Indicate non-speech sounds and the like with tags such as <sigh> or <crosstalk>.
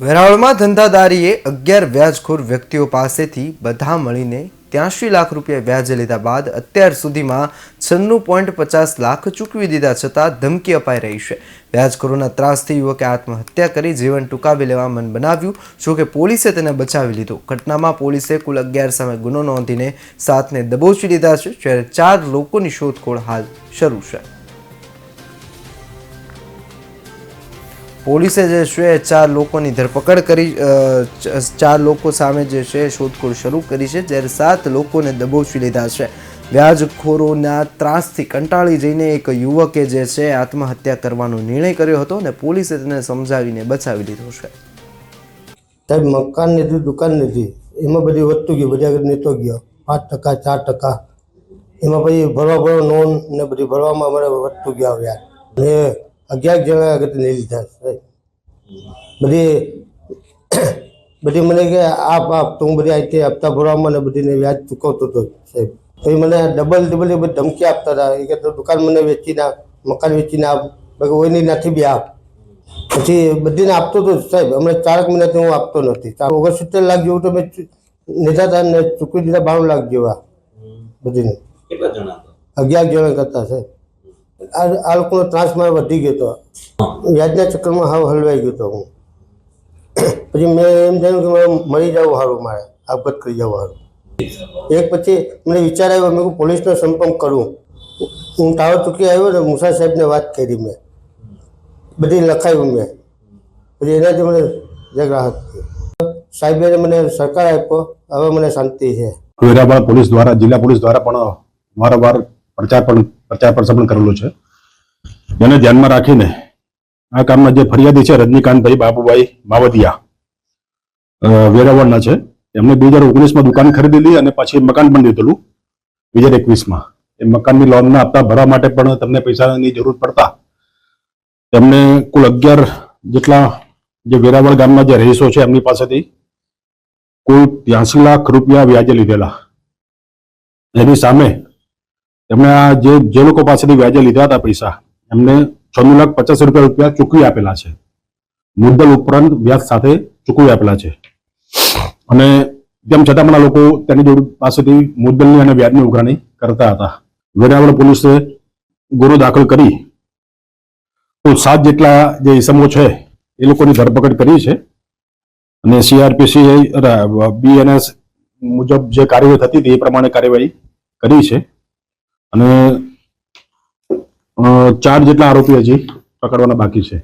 વેરાવળમાં ધંધાદારીએ અગિયાર વ્યાજખોર વ્યક્તિઓ પાસેથી બધા મળીને ત્યાંશી લાખ રૂપિયા વ્યાજે લીધા બાદ અત્યાર સુધીમાં છન્નું પોઈન્ટ પચાસ લાખ ચૂકવી દીધા છતાં ધમકી અપાઈ રહી છે. વ્યાજખોરોના ત્રાસથી યુવકે આત્મહત્યા કરી જીવન ટૂંકાવી લેવા મન બનાવ્યું. જોકે પોલીસે તેને બચાવી લીધો. ઘટનામાં પોલીસે કુલ અગિયાર સામે ગુનો નોંધીને સાતને દબોચી લીધા છે. જ્યારે ચાર લોકોની શોધખોળ હાલ શરૂ છે. પોલીસે જે છે, ચાર લોકોની ધરપકડ કરી ચાર લોકો સામે જે છે, શોધખોળ શરૂ કરી છે, જ્યારે સાત લોકોને દબોચી લીધા છે. વ્યાજખોરોના ત્રાસથી કંટાળી જઈને એક યુવકે જે છે, આત્મહત્યા કરવાનો નિર્ણય કર્યો હતો અને પોલીસે તેને સમજાવીને બચાવી લીધો છે. સાહેબ, મકાન લીધું દુકાન લીધી એમાં બધી વધતું ગયું બધી આગળ નીતો ગયો. પાંચ ટકા, ચાર ટકા. એમાં પછી ભરવા ભરવા નોન ને બધી ભરવામાં અમારે વધતું ગયા વ્યાજ. ને અગિયાર જણા આગળ લઈ લીધા સાહેબ બધી <coughs> બધી મને કે આપ આપ તો હું બધી આ રીતે હપ્તા ભરવામાં ને બધીને વ્યાજ ચૂકવતો હતો સાહેબ. તો એ મને ડબલ ડબલ એ બધી ધમકી આપતા હતા. એ કે તો દુકાન મને વેચી નાખ મકાન વેચીને આપ. બાકી ઓઈની નથી બી આપ. પછી બધીને આપતો હતો સાહેબ હમણાં ચારક મહિનાથી હું આપતો નથી. ઓગણસિત્તેર લાખ જેવું તો મેં લીધા હતા ને ચૂકવી દીધા બાણું લાખ જેવા. બધીને. અગિયાર જણા કરતા સાહેબ. આ લોકોનો ત્રાસ મારે વધી ગયો હતો યાદના ચક્કરમાં હાવ હલવાઈ ગયો હતો હું. પછી મેં એમ થયું કે મારે મરી જવું સારું મારે, આપઘાત કરી જવું સારું. એક પછી મને વિચાર આવ્યો, મેં પોલીસનો સંપર્ક કરું. હું ટાવર ચૂકી આવ્યો ને મુસા સાહેબને વાત કરી મેં. બધી લખાયું મેં. પછી એનાથી મને જગ રાહત સાહેબે મને સરકાર આપ્યો, હવે મને શાંતિ છે. વેરાવળ પોલીસ દ્વારા, જિલ્લા પોલીસ દ્વારા પણ વારંવાર પ્રચાર પણ પ્રચાર પ્રસાર પણ કરેલો છે. જેને ધ્યાનમાં રાખીને આ કામના જે ફરિયાદી છે, રજનીકાંતભાઈ બાબુભાઈ માવદિયા વેરાવળના છે. એમને બે હજાર ઓગણીસમાં દુકાન ખરીદેલી અને પછી મકાન પણ લીધેલું, બે હજાર એકવીસમાં. એ મકાનની લોનના હપ્તા ભરવા માટે પણ તમને પૈસાની જરૂર પડતા. તેમને કુલ અગિયાર જેટલા જે વેરાવળ ગામના જે રહીશો છે, એમની પાસેથી કુલ ત્યાસી લાખ રૂપિયા વ્યાજે લીધેલા. એની સામે એમણે આ જે જે લોકો પાસેથી વ્યાજે લીધા હતા પૈસા, એમને છન્નું લાખ પચાસ રૂપિયા રૂપિયા ચૂકવી આપેલા છે. મુદ્દલ ઉપરાંત વ્યાજ સાથે ચૂકવી આપેલા છે. અને તેમ છતાં પણ આ લોકો તેની જોડ પાસેથી મુદ્દલની અને વ્યાજની ઉઘરાણી કરતા હતા. વેરાવળ પોલીસે ગુનો દાખલ કરી કુલ સાત જેટલા જે ઇસમો છે, એ લોકોની ધરપકડ કરી છે. અને સીઆરપીસી બીએનએસ મુજબ જે કાર્યવાહી થતી હતી, એ પ્રમાણે કાર્યવાહી કરી છે. અને ચાર જેટલા આરોપી હજી પકડવાના બાકી છે.